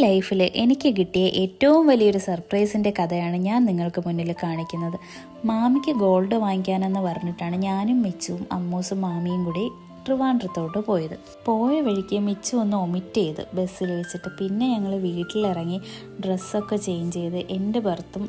ലൈഫിൽ എനിക്ക് കിട്ടിയ ഏറ്റവും വലിയൊരു സർപ്രൈസിന്റെ കഥയാണ് ഞാൻ നിങ്ങൾക്ക് മുന്നിൽ കാണിക്കുന്നത്. മാമിക്ക് ഗോൾഡ് വാങ്ങിക്കാനെന്ന് പറഞ്ഞിട്ടാണ് ഞാനും മിച്ചും അമ്മൂസും മാമിയും കൂടി ട്രിവാൻഡ്രത്തോട്ട് പോയത്. പോയ വഴിക്ക് മിച്ചു ഒന്ന് ഒമിറ്റ് ചെയ്ത് ബസ്സിൽ വെച്ചിട്ട് പിന്നെ ഞങ്ങൾ വീട്ടിലിറങ്ങി ഡ്രസ്സൊക്കെ ചേഞ്ച് ചെയ്ത് എന്റെ ബർത്തും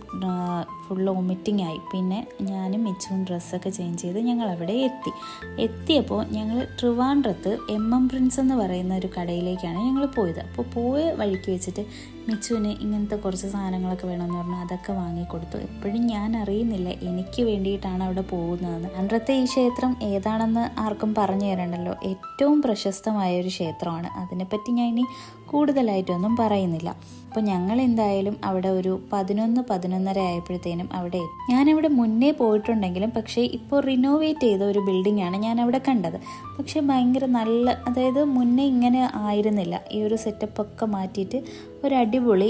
ഫുൾ ഒമിറ്റിംഗ് ആയി. പിന്നെ ഞാനും മിച്ചും ഡ്രസ്സൊക്കെ ചേഞ്ച് ചെയ്ത് ഞങ്ങൾ അവിടെ എത്തി. എത്തിയപ്പോൾ ഞങ്ങൾ ട്രിവാൻഡ്രത്ത് എം എം പ്രിൻസ് എന്ന് പറയുന്ന ഒരു കടയിലേക്കാണ് ഞങ്ങൾ പോയത്. അപ്പോൾ പോയ വഴിക്ക് വെച്ചിട്ട് മിച്ചുവിന് ഇങ്ങനത്തെ കുറച്ച് സാധനങ്ങളൊക്കെ വേണമെന്ന് പറഞ്ഞാൽ അതൊക്കെ വാങ്ങിക്കൊടുത്തു എപ്പോഴും ഞാൻ അറിയുന്നില്ല എനിക്ക് വേണ്ടിയിട്ടാണ് അവിടെ പോകുന്നതെന്ന്. അന്നത്തെ ഈ ക്ഷേത്രം ഏതാണെന്ന് ആർക്കും പറഞ്ഞു തരണ്ടല്ലോ ഏറ്റവും പ്രശസ്തമായ ഒരു ക്ഷേത്രമാണ്. അതിനെപ്പറ്റി ഞാൻ ഇനി കൂടുതലായിട്ടൊന്നും പറയുന്നില്ല. അപ്പോൾ ഞങ്ങൾ എന്തായാലും അവിടെ ഒരു പതിനൊന്ന് പതിനൊന്നര ആയപ്പോഴത്തേനും അവിടെ. ഞാനവിടെ മുന്നേ പോയിട്ടുണ്ടെങ്കിലും പക്ഷേ ഇപ്പോൾ റിനോവേറ്റ് ചെയ്ത ഒരു ബിൽഡിംഗ് ആണ് ഞാൻ അവിടെ കണ്ടത്. പക്ഷേ ഭയങ്കര നല്ല അതായത് മുന്നേ ഇങ്ങനെ ആയിരുന്നില്ല. ഈ ഒരു സെറ്റപ്പൊക്കെ മാറ്റിയിട്ട് ഒരു അടിപൊളി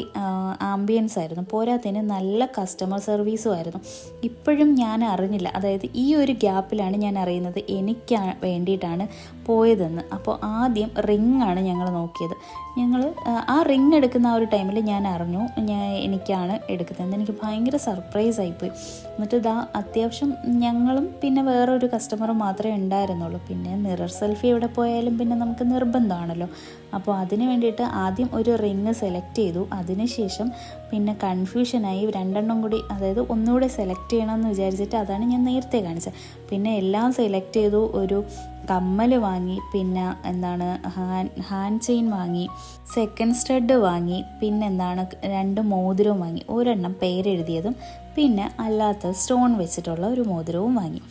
ആംബിയൻസ് ആയിരുന്നു. പോരാത്തതിന് നല്ല കസ്റ്റമർ സർവീസും ആയിരുന്നു. ഇപ്പോഴും ഞാൻ അറിഞ്ഞില്ല. അതായത് ഈ ഒരു ഗ്യാപ്പിലാണ് ഞാൻ അറിയുന്നത് എനിക്ക് വേണ്ടിയിട്ടാണ് പോയതെന്ന്. അപ്പോൾ ആദ്യം റിംഗ് ആണ് ഞങ്ങൾ നോക്കിയത്. ഞങ്ങൾ ആ റിങ് എടുക്കുന്ന ആ ഒരു ടൈമിൽ ഞാൻ അറിഞ്ഞു. ഞാൻ എനിക്കാണ് എടുക്കുന്നത്. എനിക്ക് ഭയങ്കര സർപ്രൈസ് ആയിപ്പോയി എന്നിട്ട് ഇതാ അത്യാവശ്യം ഞങ്ങളും പിന്നെ വേറെ ഒരു കസ്റ്റമറും മാത്രമേ ഉണ്ടായിരുന്നുള്ളൂ. പിന്നെ മിറർ സെൽഫി എവിടെ പോയാലും പിന്നെ നമുക്ക് നിർബന്ധമാണല്ലോ. അപ്പോൾ അതിന് വേണ്ടിയിട്ട് ആദ്യം ഒരു റിങ് സെലക്ട് ചെയ്തു. അതിനുശേഷം പിന്നെ കൺഫ്യൂഷനായി രണ്ടെണ്ണം കൂടി അതായത് ഒന്നുകൂടെ സെലക്ട് ചെയ്യണമെന്ന് വിചാരിച്ചിട്ട് അതാണ് ഞാൻ നേരത്തെ കാണിച്ചത്. പിന്നെ എല്ലാം സെലക്ട് ചെയ്തു. ഒരു കമ്മൽ വാങ്ങി. പിന്നെ എന്താണ് ഹാൻഡ് ഹാൻഡ് ചെയിൻ വാങ്ങി. സെക്കൻഡ് സ്റ്റഡ് വാങ്ങി പിന്നെന്താണ് രണ്ട് മോതിരവും വാങ്ങി. ഒരെണ്ണം പേരെഴുതിയതും പിന്നെ അല്ലാത്ത സ്റ്റോൺ വെച്ചിട്ടുള്ള ഒരു മോതിരവും വാങ്ങി.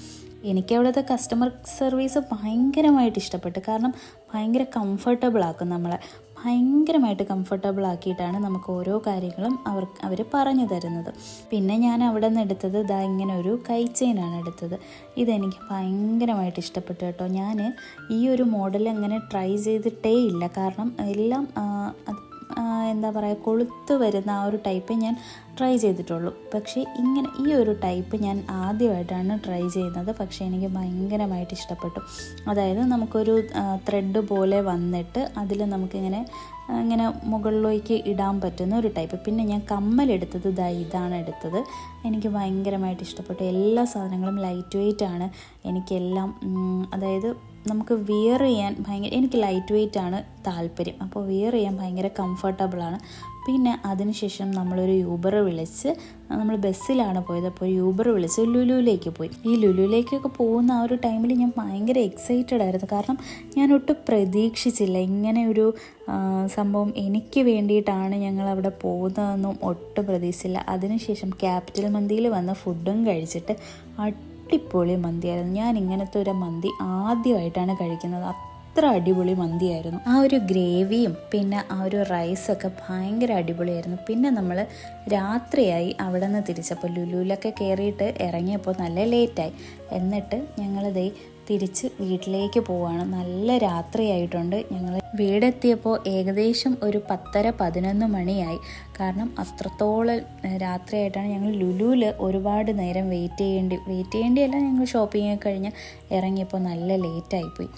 എനിക്ക് അവിടുത്തെ കസ്റ്റമർ സർവീസ് ഭയങ്കരമായിട്ട് ഇഷ്ടപ്പെട്ടു. കാരണം ഭയങ്കര കംഫർട്ടബിൾ ആക്കും നമ്മളെ. ഭയങ്കരമായിട്ട് കംഫർട്ടബിൾ ആക്കിയിട്ടാണ് നമുക്ക് ഓരോ കാര്യങ്ങളും അവർ അവർ പറഞ്ഞു തരുന്നത്. പിന്നെ ഞാൻ അവിടെ നിന്ന് എടുത്തത് ഇതാ ഇങ്ങനെ ഒരു കൈ ചെയിനാണ് എടുത്തത്. ഇതെനിക്ക് ഭയങ്കരമായിട്ട് ഇഷ്ടപ്പെട്ടു കേട്ടോ. ഞാൻ ഈ ഒരു മോഡൽ അങ്ങനെ ട്രൈ ചെയ്തിട്ടേ ഇല്ല. കാരണം എല്ലാം എന്താ പറയുക കൊളുത്ത് വരുന്ന ആ ഒരു ടൈപ്പ് ഞാൻ ട്രൈ ചെയ്തിട്ടുള്ളൂ. പക്ഷേ ഇങ്ങനെ ഈ ഒരു ടൈപ്പ് ഞാൻ ആദ്യമായിട്ടാണ് ട്രൈ ചെയ്യുന്നത്. പക്ഷേ എനിക്ക് ഭയങ്കരമായിട്ട് ഇഷ്ടപ്പെട്ടു. അതായത് നമുക്കൊരു ത്രെഡ് പോലെ വന്നിട്ട് അതിൽ നമുക്കിങ്ങനെ ഇങ്ങനെ മുകളിലേക്ക് ഇടാൻ പറ്റുന്ന ഒരു ടൈപ്പ് പിന്നെ ഞാൻ കമ്മലെടുത്തത് ദാ ഇതാണ് എടുത്തത്. എനിക്ക് ഭയങ്കരമായിട്ട് ഇഷ്ടപ്പെട്ടു. എല്ലാ സാധനങ്ങളും ലൈറ്റ് വെയിറ്റ് ആണ്. എനിക്കെല്ലാം അതായത് നമുക്ക് വിയർ ചെയ്യാൻ ഭയങ്കര എനിക്ക് ലൈറ്റ് വെയിറ്റ് ആണ് താല്പര്യം. അപ്പോൾ വിയർ ചെയ്യാൻ ഭയങ്കര കംഫർട്ടബിളാണ് പിന്നെ അതിനുശേഷം നമ്മളൊരു യൂബർ വിളിച്ച് നമ്മൾ ബസ്സിലാണ് പോയത്. അപ്പോൾ യൂബർ വിളിച്ച് ലുലുവിലേക്ക് പോയി. ഈ ലുലുവിലേക്കൊക്കെ പോകുന്ന ആ ഒരു ടൈമിൽ ഞാൻ ഭയങ്കര എക്സൈറ്റഡ് ആയിരുന്നു. കാരണം ഞാൻ ഒട്ടും പ്രതീക്ഷിച്ചില്ല. ഇങ്ങനെ ഒരു സംഭവം എനിക്ക് വേണ്ടിയിട്ടാണ് ഞങ്ങൾ അവിടെ പോകുന്നതെന്നും ഒട്ടും പ്രതീക്ഷിച്ചില്ല. അതിനുശേഷം ക്യാപിറ്റൽ മന്തിയിൽ വന്ന ഫുഡും കഴിച്ചിട്ട് അടിപൊളി മന്തിയായിരുന്നു. ഞാൻ ഇങ്ങനത്തെ ഒരു മന്തി ആദ്യമായിട്ടാണ് കഴിക്കുന്നത്. അത്ര അടിപൊളി മന്തിയായിരുന്നു. ആ ഒരു ഗ്രേവിയും പിന്നെ ആ ഒരു റൈസൊക്കെ ഭയങ്കര അടിപൊളിയായിരുന്നു. പിന്നെ നമ്മൾ രാത്രിയായി അവിടെ നിന്ന് തിരിച്ചപ്പോൾ ലുലുവിലൊക്കെ കയറിയിട്ട് ഇറങ്ങിയപ്പോൾ നല്ല ലേറ്റായി. എന്നിട്ട് ഞങ്ങളിതേ തിരിച്ച് വീട്ടിലേക്ക് പോവാണ്. നല്ല രാത്രിയായിട്ടുണ്ട്. ഞങ്ങൾ വീടെത്തിയപ്പോൾ ഏകദേശം ഒരു പത്തര പതിനൊന്ന് മണിയായി. കാരണം അത്രത്തോളം രാത്രിയായിട്ടാണ് ഞങ്ങൾ ലുലുവിൽ ഒരുപാട് നേരം വെയിറ്റ് ചെയ്യേണ്ടി വെയിറ്റ് ചെയ്യേണ്ടിയല്ല ഞങ്ങൾ ഷോപ്പിംഗ് കഴിഞ്ഞ് ഇറങ്ങിയപ്പോൾ നല്ല ലേറ്റായിപ്പോയി.